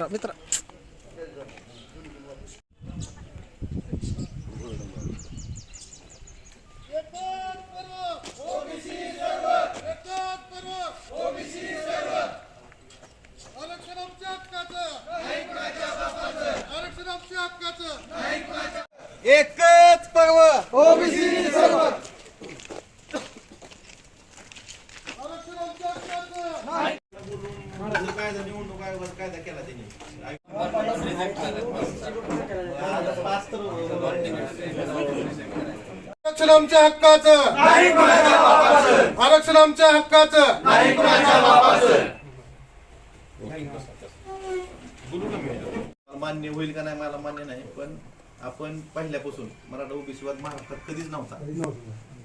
मित्र मित्र. आरक्षण आमच्या हक्काचं आरक्षण आमच्या हक्काचं एकच पर्व. आरक्षण आमच्या हक्काचं कायदा निवडणूक आयोगाचा कायदा केला त्यांनी? आरक्षण आमच्या हक्काचं. आरक्षण आमच्या हक्काचं. मान्य होईल का नाही मला मान्य नाही पण आपण पहिल्यापासून मराठा ओबीसी वाद महाराष्ट्रात कधीच नव्हता.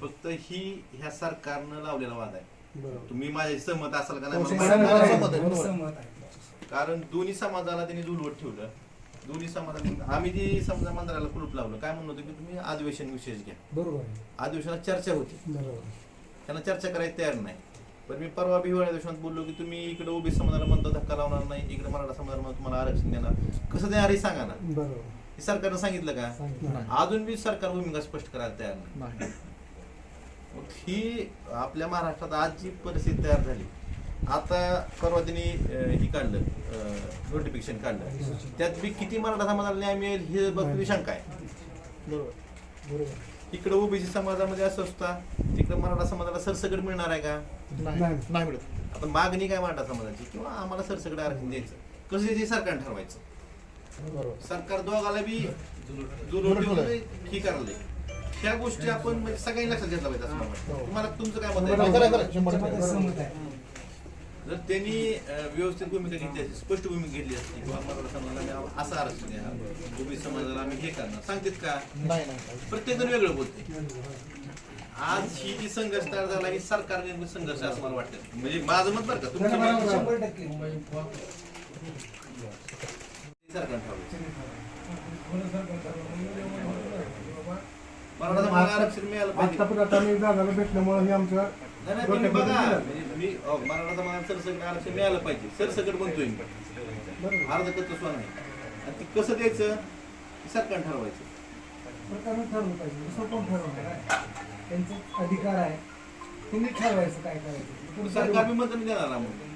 फक्त ही ह्या सरकारनं लावलेला वाद आहे. तुम्ही माझ्या सहमत असाल का नाही? नाही. सहमत आहे. कारण दोन्ही समाजाला त्यांनी जुलवत ठेवलं. दोन्ही समाजाने आम्ही जी समजा मंदिराला कुलूप लावलं काय म्हणत होतो की तुम्ही अधिवेशन विशेष घ्या. बरोबर आहे. अधिवेशनात चर्चा होती. बरोबर त्यांना चर्चा करायला तयार नाही. पण मी परवा बिहिवाळ्या दिवसात बोललो की तुम्ही इकडे ओबी समाजाला म्हणता धक्का लावणार नाही इकडे मराठा समाजाला म्हणतो तुम्हाला आरक्षण देणार. कसं देणार हे सांगा ना? बरोबर. हे सरकारनं सांगितलं का? सांगितलं. अजून बी सरकार भूमिका स्पष्ट करायला तयार नाही. मग ही आपल्या महाराष्ट्रात आज जी परिस्थिती तयार झाली. आता परवा त्यांनी ही काढलं नोटिफिकेशन काढलं. त्यात बी किती मराठा समाजाला न्याय मिळेल हे बघ शंका आहे. बरोबर. इकडे ओबीसी समाजामध्ये असं असता तिकडे मराठा समाजाला सरसकट मिळणार आहे का? नाही. नाही. मिळत. आता मागणी काय मराठा समाजाची? किंवा आम्हाला सरसकट आरक्षण द्यायचं. कसं द्यायचं हे सरकार ठरवायचं? बरोबर. सरकार दोघाला बी ही करायला ह्या गोष्टी आपण म्हणजे सगळ्यांनी लक्षात घेतला पाहिजे असं मला वाटतं. तुम्हाला तुमचं काय मत आहे. जर त्यांनी व्यवस्थित भूमिका घेतली असती स्पष्ट भूमिका घेतली असती किंवा मराठा समाजाला आम्ही असं आरक्षण द्या. ओबी समाजाला आम्ही हे करणार. सांगतेत का? प्रत्येक जण वेगळं बोलते आज ही जी संघर्ष तयार झाला ही सरकार निर्मित संघर्ष असं मला वाटतं. म्हणजे माझं मत बरं का? तुमचं मराठा आरक्षण मिळालं भेटल्यामुळे हे आमचं नाही नाही तुम्ही बघा. म्हणजे मी अहो, मराठा समाजाला सरसकट आरक्षण मिळालं पाहिजे. सरसकट म्हणतोय मी अर्ध आणि ते कसं द्यायचं? सरकार ठरवायचं. सरकारनं ठरवलं पाहिजे. दुसरं कोण ठरवणार आहे? त्यांचा अधिकार आहे. त्यांनी ठरवायचं काय करायचं. पुढचं सरकार बी मत देणार ना मग